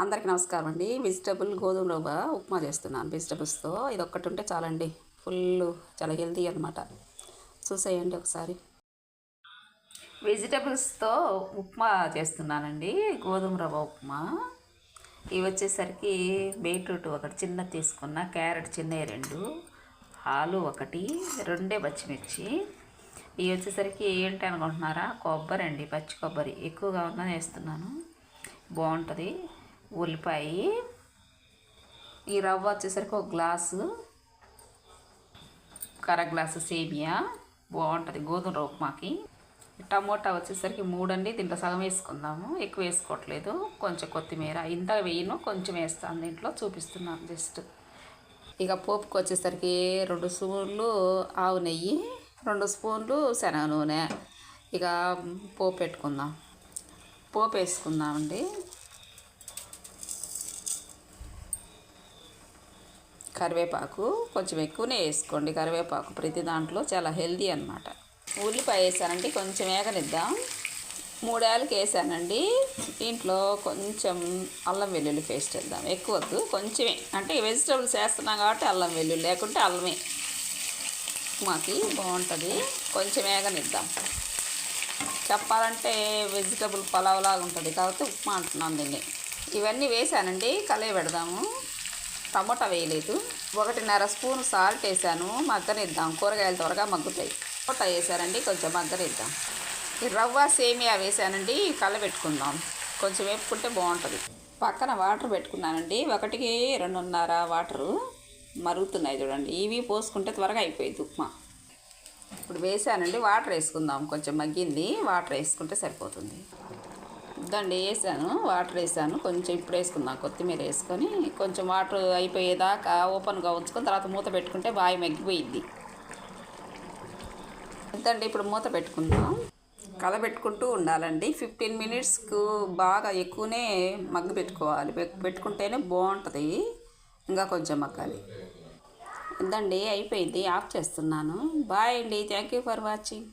అందరికీ నమస్కారం అండి. వెజిటబుల్ గోధుమ రవ్వ ఉప్మా చేస్తున్నాను వెజిటబుల్స్తో ఇది ఒక్కటి ఉంటే చాలండి. ఫుల్ చాలా హెల్తీ అనమాట చూసేయండి ఒకసారి. వెజిటబుల్స్తో ఉప్మా చేస్తున్నానండి. గోధుమ రవ్వ ఉప్మా. ఇవి వచ్చేసరికి బీట్రూట్ ఒకటి చిన్న తీసుకున్న క్యారెట్ చిన్నవి రెండు ఆలు ఒకటి రెండే పచ్చిమిర్చి. ఇవి వచ్చేసరికి ఏంటి అనుకుంటున్నారా? కొబ్బరి అండి పచ్చి కొబ్బరి. ఎక్కువగా ఉందని వేస్తున్నాను. బాగుంటుంది. ఉల్లిపాయ. ఈ రవ్వ వచ్చేసరికి ఒక గ్లాసు. కర గ్లాసు సేమియా. బాగుంటుంది గోధుమ రవ్వ ఉప్మాకి టమోటా వచ్చేసరికి మూడండి. దీంట్లో సగం వేసుకుందాము. ఎక్కువ వేసుకోవట్లేదు. కొంచెం కొత్తిమీర. ఇంత వేయను కొంచెం వేస్తాను దీంట్లో. చూపిస్తున్నాను జస్ట్. ఇక పోపుకి వచ్చేసరికి రెండు స్పూన్లు ఆవు నెయ్యి రెండు స్పూన్లు శనగ నూనె. ఇక పోపు పెట్టుకుందాం. పోపు వేసుకుందామండి. కరివేపాకు కొంచెం ఎక్కువనే వేసుకోండి. కరివేపాకు ప్రతి దాంట్లో చాలా హెల్దీ అనమాట ఉల్లిపాయ వేసానండి కొంచెం వేగనిద్దాం మూడేళ్ళకి వేసానండి. దీంట్లో కొంచెం అల్లం వెల్లుల్లి పేస్ట్ వేద్దాం. ఎక్కువ వద్దు కొంచెమే. అంటే వెజిటబుల్స్ వేస్తున్నాం కాబట్టి అల్లం వెల్లుల్లి లేకుంటే అల్లమే. మాకి బాగుంటుంది. కొంచెం వేగనిద్దాం చెప్పాలంటే వెజిటబుల్ పలావ్ లాగా ఉంటుంది కాబట్టి ఉప్మా అంటున్నాను దీన్ని. ఇవన్నీ వేసానండి కలయ పెడదాము. టమోటా వేయలేదు. ఒకటిన్నర స్పూన్ సాల్ట్ వేసాను. మగ్గనిద్దాం. కూరగాయలు త్వరగా మగ్గుతాయి. టమోటా వేసానండి కొంచెం మగ్గనిద్దాం. ఈ రవ్వ సేమియా వేసానండి. కలబెట్టుకుందాం కొంచెం వేపుకుంటే బాగుంటుంది. పక్కన వాటర్ పెట్టుకున్నానండి. ఒకటికి రెండున్నర వాటరు మరుగుతున్నాయి చూడండి. ఇవి పోసుకుంటే త్వరగా అయిపోయింది ఉప్మా. ఇప్పుడు వేసానండి. వాటర్ వేసుకుందాం. కొంచెం మగ్గింది. వాటర్ వేసుకుంటే సరిపోతుంది. ఇదండి వేసాను వాటర్ వేసాను. కొంచెం ఇప్పుడు వేసుకుందాం కొత్తిమీర వేసుకొని కొంచెం వాటర్ అయిపోయేదాకా ఓపెన్గా ఉంచుకొని తర్వాత మూత పెట్టుకుంటే బాగా మగ్గిపోయిద్ది ఎంతండి ఇప్పుడు మూత పెట్టుకుందాం. కలబెట్టుకుంటూ ఉండాలండి. ఫిఫ్టీన్ మినిట్స్కు బాగా ఎక్కువనే మగ్గు పెట్టుకోవాలి. పెట్టుకుంటేనే బాగుంటుంది. ఇంకా కొంచెం మగ్గాలి. ఇదండి అయిపోయింది. ఆఫ్ చేస్తున్నాను. బాయ్ అండి. Thank you for watching.